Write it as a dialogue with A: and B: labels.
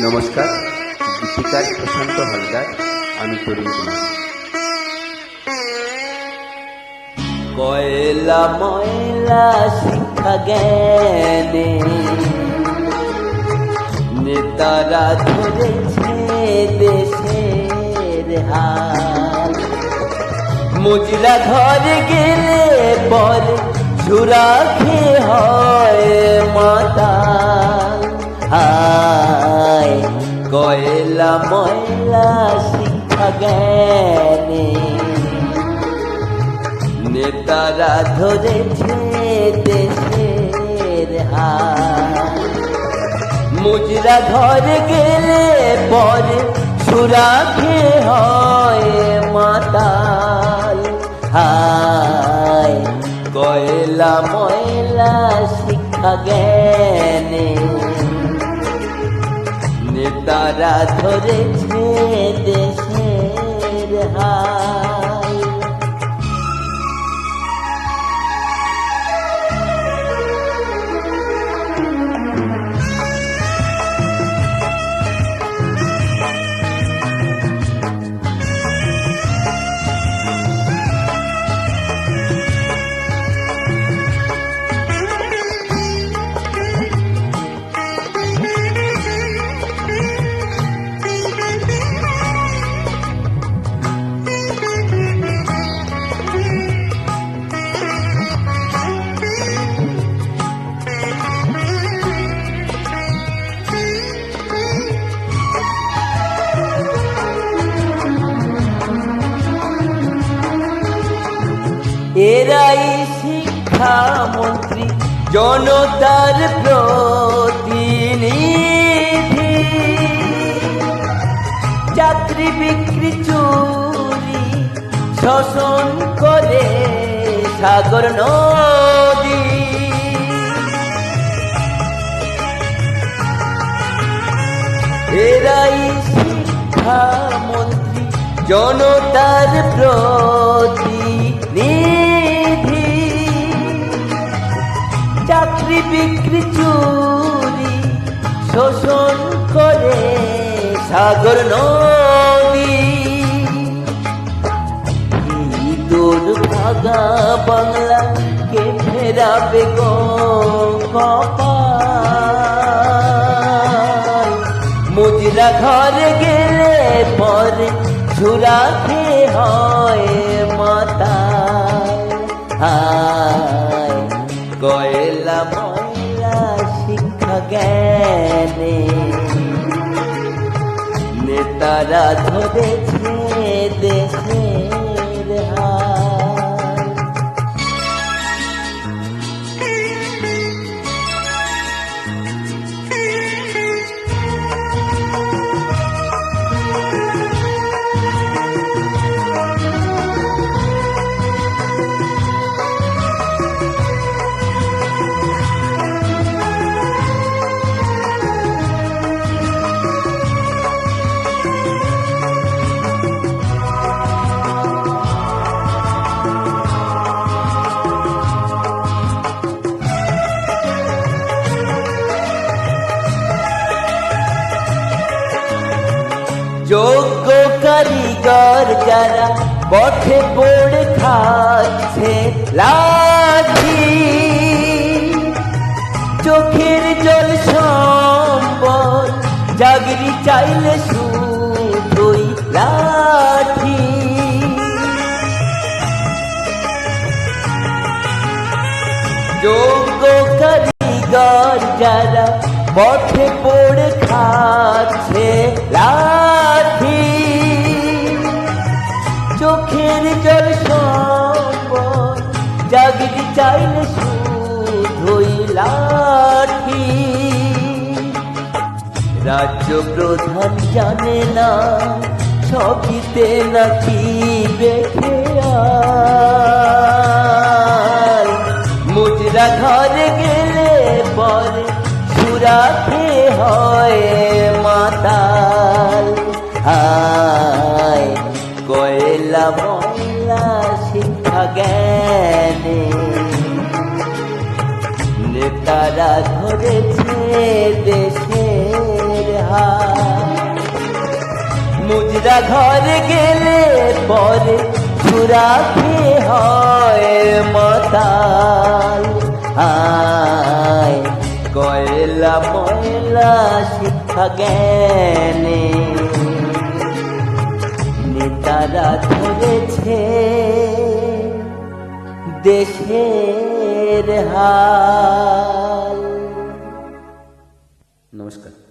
A: নমস্কার, গীতিকার প্রশান্ত হালদার, আমি তরুণ
B: কয়লা ময়লা শিক্ষা জ্ঞানে নেতারা ধরেছে দেশের হাল মুজরা ঘরে গেলে পরে সুরাখে হয় মাতা হায় কয়লা ময়লা শিক্ষা জ্ঞানে। নেতারা ধরেছে দেশের মুজরা ঘরে গেলে পরে সুরাখে হয় মাতাল হায়। কয়লা, ময়লা শিক্ষা জ্ঞানে। নেতারা ধরেছে দেশের হাল এরাই শিক্ষামন্ত্রী, জনতার প্রতিনিধি। চাকরি বিক্রি চুরি, শোষণ করে সাগর নদী। এরাই শিক্ষামন্ত্রী, জনতার প্রতিনিধি। বিক্রি চুরি শোষণ করে সাগর নদী। তোর ভাগা বাংলা কে ফেরাবে গো মুজরা ঘরে গেলে পরে সুরাখে হয় মাতা কয়লা শিক্ষা জ্ঞানে। নেতারা ধরেছে দেশের যোগ্য কারিগর যারা পথে পড়ে খাচ্ছে লাঠি। চোখের জল সম্বল জাগরি চাইলে শুধুই লাঠি। যোগ্য কারিগর যারা পথে পড়ে খাচ্ছে লাঠি। চাইলে লাঠি রাজ্য প্রধান জানে না ছবিতে নাকি দেখে আয়। মুজরা ঘরে গেলে পরে সুরাখে হয় মাতাল হায় কয়লা ময়লা জ্ঞানে নেতারা ধরেছে দেশের মুজরা ঘর গেলে পরে সুরাখে হয় মাতাল। আয় কয়লা ময়লা শিক্ষা জ্ঞানে। নেতারা ধরেছে দেশের হাল।
A: নমস্কার।